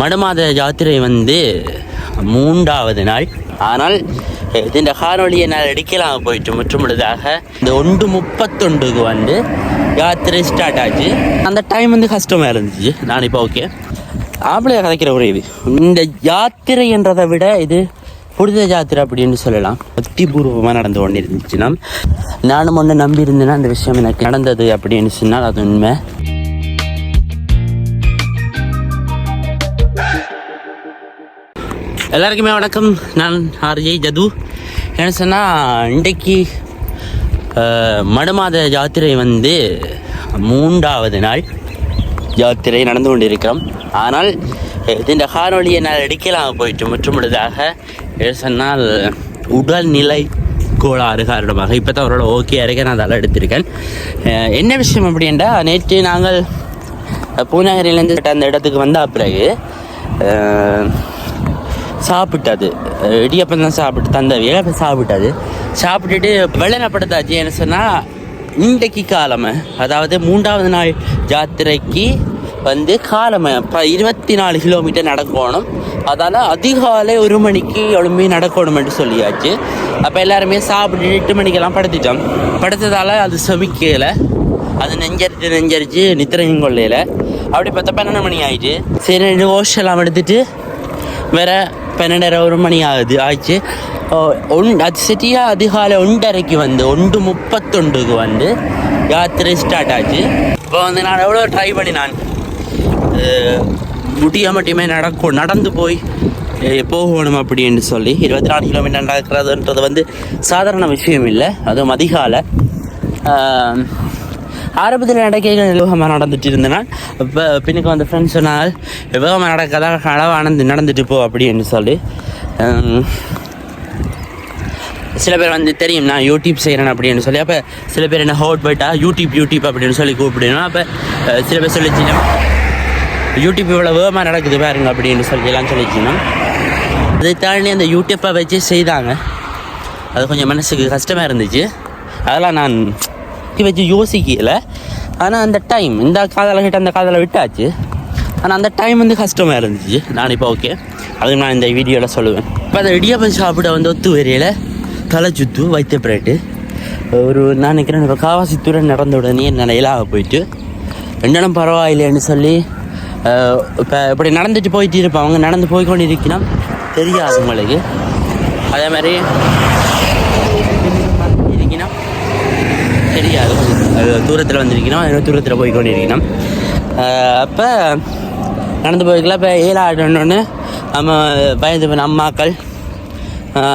மடமாத யாத்திரை வந்து மூன்றாவது நாள். ஆனால் இந்த காணொலியை நான் எடுக்கலாம் போயிட்டு முற்றுமுழுதாக இந்த ஒன்று முப்பத்தொண்டுக்கு வந்து யாத்திரை ஸ்டார்ட் ஆச்சு. அந்த டைம் வந்து கஷ்டமாக இருந்துச்சு. நான் இப்போ ஓகே ஆம்பளை கதைக்கிற ஒரு இது. இந்த யாத்திரை என்றதை விட இது புனித ஜாத்திரை அப்படின்னு சொல்லலாம். பக்திபூர்வமாக நடந்து கொண்டு இருந்துச்சுன்னா நானும் ஒன்று நம்பியிருந்தேன்னா அந்த விஷயம் எனக்கு நடந்தது அப்படின்னு சொன்னால் அது உண்மை. எல்லாருக்குமே வணக்கம். நான் ஆர்ஜே ஜது. என்ன சொன்னால் இன்றைக்கு அஹ், மடுமாத யாத்திரை வந்து மூன்றாவது நாள் யாத்திரை நடந்து கொண்டிருக்கிறோம். ஆனால் இந்த காணொலியை நான் எடுக்கலாம் போயிட்டு முற்றுமுழுதாக என்ன சொன்னால் உடல்நிலை கோளாறு காரணமாக இப்போ தான் அவரோட ஓகே இருக்க நான் அதெல்லாம் எடுத்திருக்கேன். என்ன விஷயம் அப்படின்டா நேற்று நாங்கள் பூநகரிலேருந்து அந்த இடத்துக்கு வந்த பிறகு சாப்பிட்டாது. இடியப்பம் தான் சாப்பிட்டு தந்த இடியப்பம் சாப்பிட்டாது. சாப்பிட்டுட்டு வெள்ளனப்படுத்தாச்சு. என்ன சொன்னால் இன்றைக்கு காலமை அதாவது மூன்றாவது நாள் ஜாத்திரைக்கு வந்து காலமை இப்போ இருபத்தி நாலு கிலோமீட்டர் நடக்கணும். அதால் அதிகாலை ஒரு மணிக்கு எழும்பி நடக்கணும்ட்டு சொல்லியாச்சு. அப்போ எல்லாருமே சாப்பிட்டு எட்டு மணிக்கெல்லாம் படுத்துட்டோம். படுத்ததால் அது செமிக்கலை. அது நெஞ்சரிச்சு நெஞ்சரிச்சு நித்திரையும் கொள்ளையில். அப்படி பார்த்தா பன்னெண்டு மணி ஆயிடுச்சு சரி ரெண்டு ஓஷெல்லாம் எடுத்துட்டு வேற பன்னெண்டரை ஒரு மணி ஆகுது ஆச்சு. ஒன் அது சரியாக அதிகாலை ஒன்றரைக்கு வந்து ஒன்று முப்பத்தொண்டுக்கு வந்து யாத்திரை ஸ்டார்ட் ஆச்சு. இப்போ வந்து நான் எவ்வளோ ட்ரை பண்ணி நான் முடிய மட்டுமே நடக்கும் நடந்து போய் போகணும் அப்படின்னு சொல்லி இருபத்தி நாலு கிலோமீட்டர் நடக்கிறதுன்றது வந்து சாதாரண விஷயம் இல்லை. அதுவும் அதிகாலை. ஆரம்பத்தில் நடக்கைகள் வேகமாக நடந்துட்டு இருந்தனால் இப்போ பின்னுக்கு வந்து ஃப்ரெண்ட்ஸ் சொன்னால் வேகமாக நடக்கதா அளவு ஆனந்து நடந்துட்டு போ அப்படின்னு சொல்லி. சில பேர் வந்து தெரியும் நான் யூடியூப் செய்கிறேன் அப்படின்னு சொல்லி. அப்போ சில பேர் என்ன ஹோட் போயிட்டா? யூடியூப் யூடியூப் அப்படின்னு சொல்லி கூப்பிடணும் அப்போ சில பேர் சொல்லிச்சுன்னா யூடியூப் இவ்வளோ வேகமாக நடக்குது பாருங்க அப்படின்னு சொல்லி எல்லாம் சொல்லிச்சுன்னா அதை தாண்டி அந்த யூடியூப்பை வச்சு செய்தாங்க. அது கொஞ்சம் மனசுக்கு கஷ்டமாக இருந்துச்சு. அதெல்லாம் நான் வச்சு யோசிக்கல. ஆனால் அந்த டைம் இந்த காதலை கிட்ட அந்த காதலை விட்டாச்சு. ஆனால் அந்த டைம் வந்து கஷ்டமாக இருந்துச்சு. நான் இப்போ ஓகே அது நான் இந்த வீடியோவில் சொல்லுவேன். இப்போ அந்த இடியாப்பம் சாப்பிட வந்து ஒத்து வரையில் தலை சுத்து வைத்த பிறகு ஒரு நான் நினைக்கிறேன் இப்போ காவாசி தூரம் நடந்த உடனே நிலையிலாக போயிட்டு ரெண்டனம் பரவாயில்லைன்னு சொல்லி இப்போ இப்படி நடந்துட்டு போயிட்டு இருப்பாங்க அவங்க நடந்து போய்கொண்டு இருக்கணும் தெரியாது உங்களுக்கு. அதே மாதிரி இருக்கணும் தெரியாது தூரத்தில் வந்திருக்கணும். அதில் தூரத்தில் போய் கொண்டு அப்போ நடந்து போயிருக்கலாம். இப்போ ஏழாடணுன்னு நம்ம பயந்து போன அம்மாக்கள்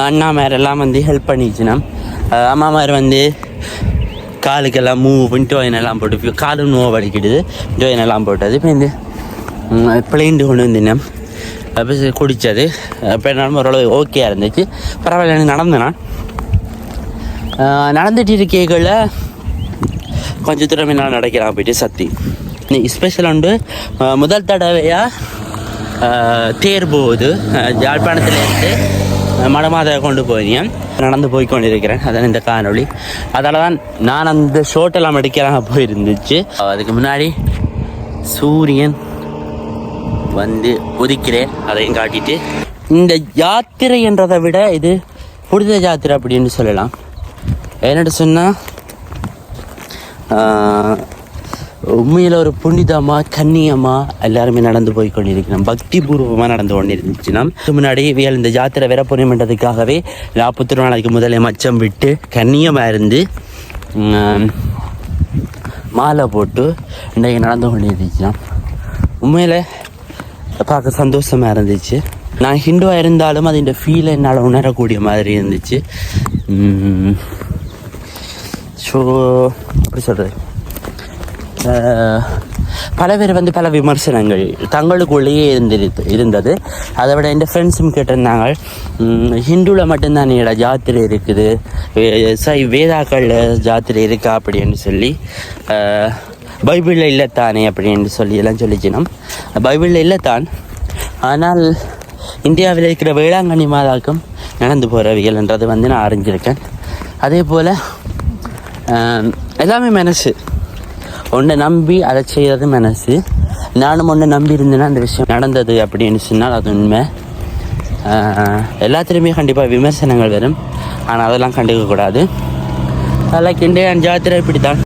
அண்ணாமார் எல்லாம் வந்து ஹெல்ப் பண்ணிச்சுனா அம்மாமார் வந்து காலுக்கெல்லாம் மூவ் பண்ணிட்டு டோயின் எல்லாம் போட்டு காலும் நோவு அடிக்கிடுது. டோயின் எல்லாம் போட்டது. இப்போ இந்த பிளேண்டு கொண்டு வந்தினம் அப்போ குடித்தது அப்போ என்னாலும் ஓரளவு ஓகே இருந்துச்சு. பரவாயில்ல நடந்தேன். நான் நடந்துட்டு இருக்கைகளில் கொஞ்சம் தூரம் என்னால் நடக்கலாம் போயிட்டு சத்தி. ஸ்பெஷல் உண்டு முதல் தடவையாக தேர் போகுது யாழ்ப்பாணத்துலேருந்து மடமாதை கொண்டு போயிருந்தேன் நடந்து போய் கொண்டிருக்கிறேன் அதான் இந்த காணொளி. அதால் தான் நான் அந்த ஷோட்டெல்லாம் எடுக்கலாம் போயிருந்துச்சு. அதுக்கு முன்னாடி சூரியன் வந்து உதிக்கிறேன். அதையும் காட்டிட்டு இந்த யாத்திரை என்றதை விட இது புனித யாத்திரை அப்படின்னு சொல்லலாம். என்னட்டு சொன்னால் உண்மையில் ஒரு புனிதமாக கண்ணியமாக எல்லாருமே நடந்து போய் கொண்டிருக்கிறோம். பக்தி பூர்வமாக நடந்து கொண்டிருந்துச்சுன்னா முன்னாடி வியல் இந்த ஜாத்திரை வேற புனிமன்றதுக்காகவே நாற்பத்தி நாளைக்கு முதலே மச்சம் விட்டு கண்ணியமாக இருந்து மாலை போட்டு இன்றைக்கு நடந்து கொண்டிருந்துச்சுன்னா உண்மையில் பார்க்க சந்தோஷமாக இருந்துச்சு. நான் ஹிந்துவாக இருந்தாலும் அது ஃபீலை என்னால் உணரக்கூடிய மாதிரி இருந்துச்சு. ஸோ எப்படி சொல்கிறது பல பேர் வந்து பல விமர்சனங்கள் தங்களுக்குள்ளேயே இருந்திரு இருந்தது அதை விட என் ஃப்ரெண்ட்ஸும் கேட்டிருந்தாங்க ஹிந்துவில் மட்டும்தான் என்னோட ஜாத்திரை இருக்குது சை வேதாக்களில் ஜாத்திரை இருக்கா அப்படின்னு சொல்லி பைபிளில் இல்லைத்தானே அப்படின்னு சொல்லி எல்லாம் சொல்லிச்சினோம் பைபிளில் இல்லைத்தான் ஆனால் இந்தியாவில் இருக்கிற வேளாங்கண்ணி மாதாக்கும் நடந்து போகிறவியல்ன்றது வந்து நான் அறிஞ்சிருக்கேன் அதே போல் எல்லாமே மனசு. ஒன்றை நம்பி அதை செய்கிறது மனசு. நானும் ஒன்றை நம்பி இருந்தேன்னா அந்த விஷயம் நடந்தது அப்படின்னு சொன்னால் அது உண்மை. எல்லாத்துலேயுமே கண்டிப்பாக விமர்சனங்கள் வரும். ஆனால் அதெல்லாம் கண்டுக்கக்கூடாது. லைக் இந்தியன் ஜாத்திரை இப்படி தான்